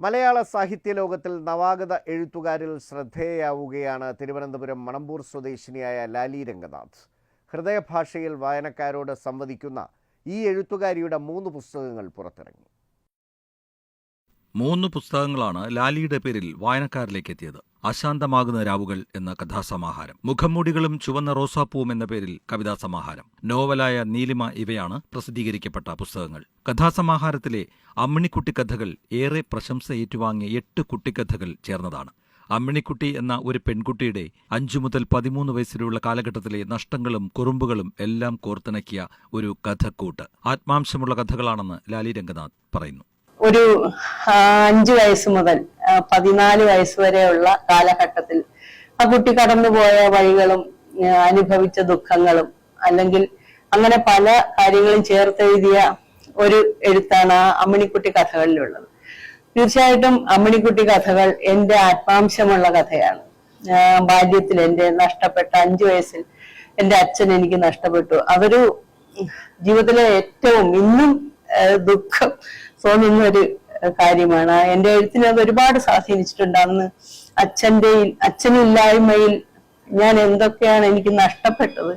മലയാള സാഹിത്യ ലോകത്തിൽ നവാഗത എഴുത്തുകാരിൽ ശ്രദ്ധേയാവുകയാണ് തിരുവനന്തപുരം മണമ്പൂർ സ്വദേശിനിയായ ലാലി രംഗനാഥ്. ഹൃദയഭാഷയിൽ വായനക്കാരോട് സംവദിക്കുന്ന ഈ എഴുത്തുകാരിയുടെ മൂന്ന് പുസ്തകങ്ങൾ പുറത്തിറങ്ങി. മൂന്ന് പുസ്തകങ്ങളാണ് ലാലിയുടെ പേരിൽ വായനക്കാരിലേക്ക് എത്തിയത്. അശാന്തമാകുന്ന രാവുകൾ എന്ന കഥാസമാഹാരം. മുഖംമൂടികളും ചുവന്ന റോസാപ്പൂവും എന്ന പേരിൽ കവിതാ സമാഹാരം നോവലായ നീലിമ ഇവയാണ് പ്രസിദ്ധീകരിക്കപ്പെട്ട പുസ്തകങ്ങൾ. കഥാസമാഹാരത്തിലെ അമ്മിണിക്കുട്ടി കഥകൾ ഏറെ പ്രശംസ ഏറ്റുവാങ്ങിയ എട്ട് കുട്ടിക്കഥകൾ ചേർന്നതാണ്. അമ്മിണിക്കുട്ടി എന്ന ഒരു പെൺകുട്ടിയുടെ അഞ്ചു മുതൽ പതിമൂന്ന് വയസ്സിലുള്ള കാലഘട്ടത്തിലെ നഷ്ടങ്ങളും കുറുമ്പുകളും എല്ലാം കോർത്തിണക്കിയ ഒരു കഥക്കൂട്ട്. ആത്മാംശമുള്ള കഥകളാണെന്ന് ലാലി രംഗനാഥ് പറയുന്നു. ഒരു അഞ്ചു വയസ്സ് മുതൽ പതിനാല് വയസ്സ് വരെയുള്ള കാലഘട്ടത്തിൽ ആ കുട്ടി കടന്നുപോയ വഴികളും അനുഭവിച്ച ദുഃഖങ്ങളും അല്ലെങ്കിൽ അങ്ങനെ പല കാര്യങ്ങളും ചേർത്തെഴുതിയ ഒരു എഴുത്താണ് ആ അമ്മിണിക്കുട്ടി കഥകളിലുള്ളത്. തീർച്ചയായിട്ടും അമ്മിണിക്കുട്ടി കഥകൾ എന്റെ ആത്മാംശമുള്ള കഥയാണ്. ബാല്യത്തിൽ എന്റെ നഷ്ടപ്പെട്ട അഞ്ചു വയസ്സിൽ എന്റെ അച്ഛൻ എനിക്ക് നഷ്ടപ്പെട്ടു. അതൊരു ജീവിതത്തിലെ ഏറ്റവും ഇന്നും ദുഃഖം തോന്നുന്ന ഒരു കാര്യമാണ്. എന്റെ എഴുത്തിനെ അത് ഒരുപാട് സ്വാധീനിച്ചിട്ടുണ്ടാവുന്ന. അച്ഛന്റെ അച്ഛനില്ലായ്മയിൽ ഞാൻ എന്തൊക്കെയാണ് എനിക്ക് നഷ്ടപ്പെട്ടത്?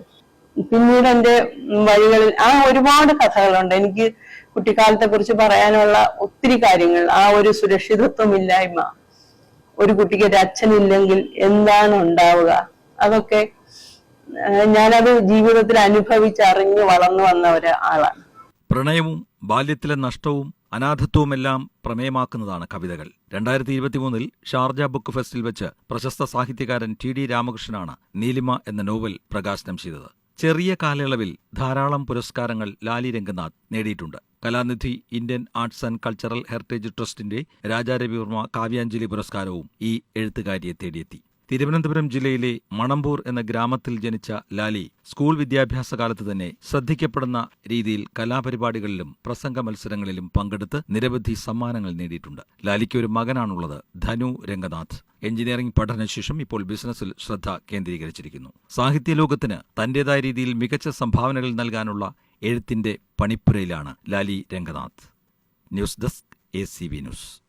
പിന്നീട് എന്റെ വഴികളിൽ ആ ഒരുപാട് കഥകളുണ്ട്. എനിക്ക് കുട്ടിക്കാലത്തെ കുറിച്ച് പറയാനുള്ള ഒത്തിരി കാര്യങ്ങൾ. ആ ഒരു സുരക്ഷിതത്വം ഇല്ലായ്മ ഒരു കുട്ടിക്ക് ഒരു അച്ഛനില്ലെങ്കിൽ എന്താണ് ഉണ്ടാവുക? അതൊക്കെ ഞാനത് ജീവിതത്തിൽ അനുഭവിച്ചറിഞ്ഞു വളർന്നു വന്ന ഒരാളാണ്. പ്രണയവും ബാല്യത്തിലെ നഷ്ടവും അനാഥത്വവുമെല്ലാം പ്രമേയമാക്കുന്നതാണ് കവിതകൾ. രണ്ടായിരത്തി ഇരുപത്തിമൂന്നിൽ ഷാർജ ബുക്ക് ഫെസ്റ്റിൽ വെച്ച് പ്രശസ്ത സാഹിത്യകാരൻ ടി ഡി രാമകൃഷ്ണനാണ് നീലിമ എന്ന നോവൽ പ്രകാശനം ചെയ്തത്. ചെറിയ കാലയളവിൽ ധാരാളം പുരസ്കാരങ്ങൾ ലാലി രംഗനാഥ് നേടിയിട്ടുണ്ട്. Kalanidhi Indian arts and cultural heritage ട്രസ്റ്റിന്റെ രാജാരവിവർമ്മ കാവ്യാഞ്ജലി പുരസ്കാരവും ഈ എഴുത്തുകാരിയെ തേടിയെത്തി. തിരുവനന്തപുരം ജില്ലയിലെ മണമ്പൂർ എന്ന ഗ്രാമത്തിൽ ജനിച്ച ലാലി സ്കൂൾ വിദ്യാഭ്യാസ കാലത്ത് തന്നെ ശ്രദ്ധിക്കപ്പെടുന്ന രീതിയിൽ കലാപരിപാടികളിലും പ്രസംഗ മത്സരങ്ങളിലും പങ്കെടുത്ത് നിരവധി സമ്മാനങ്ങൾ നേടിയിട്ടുണ്ട്. ലാലിക്ക് ഒരു മകനാണുള്ളത് ധനു രംഗനാഥ്. എഞ്ചിനീയറിംഗ് പഠനശേഷം ഇപ്പോൾ ബിസിനസ്സിൽ ശ്രദ്ധ കേന്ദ്രീകരിച്ചിരിക്കുന്നു. സാഹിത്യലോകത്തിന് തന്റേതായ രീതിയിൽ മികച്ച സംഭാവനകൾ നൽകാനുള്ള എഴുത്തിന്റെ പണിപ്പുരയിലാണ് Lali Ranganath. News desk A news.